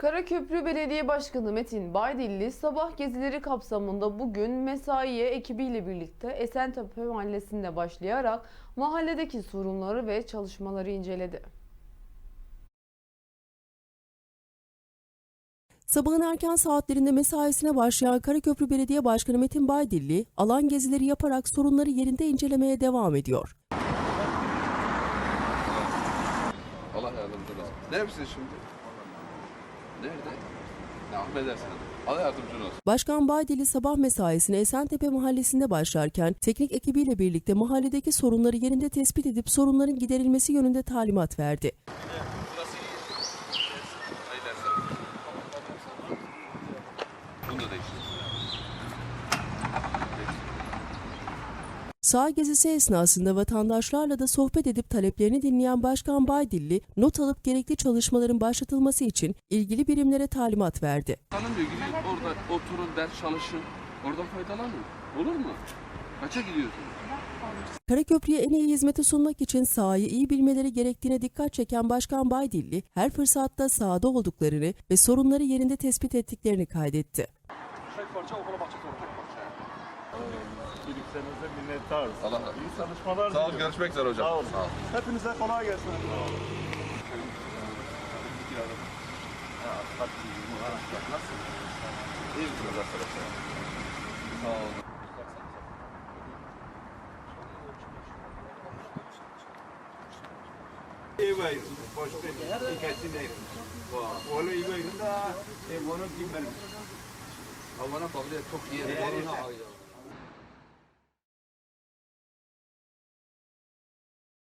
Karaköprü Belediye Başkanı Metin Baydilli sabah gezileri kapsamında bugün mesaiye ekibiyle birlikte Esentepe Mahallesi'nde başlayarak mahalledeki sorunları ve çalışmaları inceledi. Sabahın erken saatlerinde mesaisine başlayan Karaköprü Belediye Başkanı Metin Baydilli, alan gezileri yaparak sorunları yerinde incelemeye devam ediyor. Allah yardımcın olsun. Neredesin şimdi? Nerede? Ne affedersin. Allah yardımcın olsun. Başkan Baydilli sabah mesaisine Esentepe Mahallesi'nde başlarken teknik ekibiyle birlikte mahalledeki sorunları yerinde tespit edip sorunların giderilmesi yönünde talimat verdi. Bunu da değiştir. Sağ gezisi esnasında vatandaşlarla da sohbet edip taleplerini dinleyen Başkan Baydilli, not alıp gerekli çalışmaların başlatılması için ilgili birimlere talimat verdi. Tanımıyor. Gidin orada oturun, ders çalışın. Oradan faydalanın. Olur mu? Kaça gidiyorsun? Karaköprü'ye en iyi hizmeti sunmak için sahayı iyi bilmeleri gerektiğine dikkat çeken Başkan Baydilli, her fırsatta sahada olduklarını ve sorunları yerinde tespit ettiklerini kaydetti. Tek parça okula bahçe tek parça. Birliklerinize minnettarız. Allah razı olsun. İyi çalışmalar Sağ ol. diliyorum. Görüşmek üzere hocam. Sağ olun. Sağ ol. Hepinize kolay gelsin. İyi misiniz arkadaşlar? Sağ olun. Havana bağlı çok iyi.